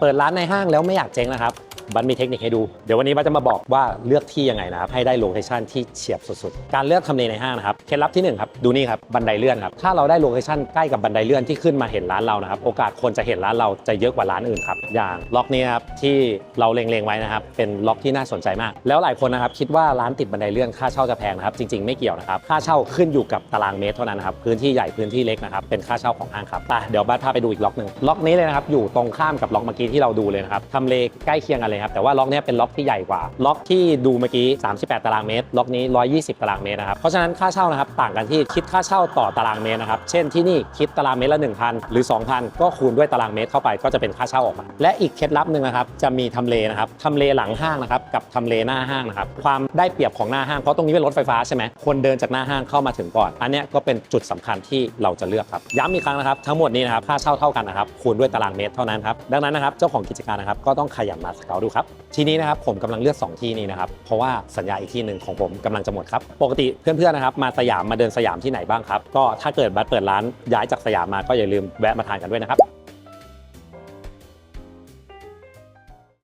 เปิดร้านในห้างแล้วไม่อยากเจ๊งนะครับ บันมีเทคนิคให้ดู เดี๋ยววันนี้บันจะมาบอกว่าเลือกที่ยังไงนะครับ ให้ได้โลเคชันที่เฉียบสุดๆ การเลือกทำเลในห้างนะครับ เคล็ดลับที่หนึ่งครับ ดูนี่ครับ บันไดเลื่อนครับ ถ้าเราได้โลเคชันใกล้กับบันไดเลื่อนที่ขึ้นมาเห็นร้านเรานะครับ โอกาสคนจะเห็นร้านเราจะเยอะกว่าร้านอื่นครับ อย่างล็อกนี้ครับที่เราเล็งๆไว้นะครับ เป็นล็อกที่น่าสนใจมาก แล้วหลายคนนะครับคิดว่าร้านติดบันไดเลื่อนค่าเช่าจะแพงนะครับ จริงๆไม่เกี่ยวนะครับ ค่าเช่าขึ้นอยู่กับตารางเมตรเท่านั้นนะครับ พื้นที่ใหญ่พื้นที่เล็กนะครับ เป็นค่าเช่าของห้างครับอะเดี๋ยวบัสพาไปดูอีกล็อกหนึ่งล็อกนี้เลยนะครับอยู่ตรงข้ามกับล็อกเมื่อกี้ที่เราดูเลยนะครับทำเลใกล้เคียงกันเลยครับแต่ว่าล็อกนี้เป็นล็อกที่ใหญ่กว่า ล็อกที่ดูเมื่อกี้ 38 ตารางเมตร ล็อกนี้ 120 ตารางเมตรนะครับเพราะฉะนั้นค่าเช่านะครับต่างกันที่คิดค่าเช่าต่อตารางเมตรนะครับเช่นที่นี่คิดตารางเมตรละ 1,000 หรือ 2,000 ก็คูณด้วยตารางเมตรเข้าไปก็จะเป็นค่าเช่าออกมา และอีกเคล็ดลับหนึ่งนะครับจะมีทำเลนะครับทำเลหลังห้างนะครับกับทำเลหน้าห้างนะครับความได้เปรียบของหน้าห้างเพราะตรงนี้เป็นรถไฟฟ้าใช่ไหมคนเดินจากหน้าห้างเข้ามาถึงก่อน อันนี้ก็เป็นจุดสำคัญที่เราจะเลือกครับย้ำอีกครั้งนะครับทั้งหมดนี้นะครับค่าเช่าเท่ากันนะครับคูณด้วยตารางเมตรเท่านั้นครับดังนั้นนะครับเจ้าของกิจการนะครับก็ต้องขยันมาสเกาดูครับ ที่นี้นะครับผมกำลังเลือก 2 ที่นี้นะครับเพราะว่าสัญญาอีกที่หนึ่งของผมกำลังจะหมดครับ ปกติเพื่อนๆนะครับมาสยามมาเดินสยามที่ไหนบ้างครับก็ถ้าเกิดบัตรเปิดร้านย้ายจากสยามมาก็อย่าลืมแวะมาทานกันด้วยนะครับ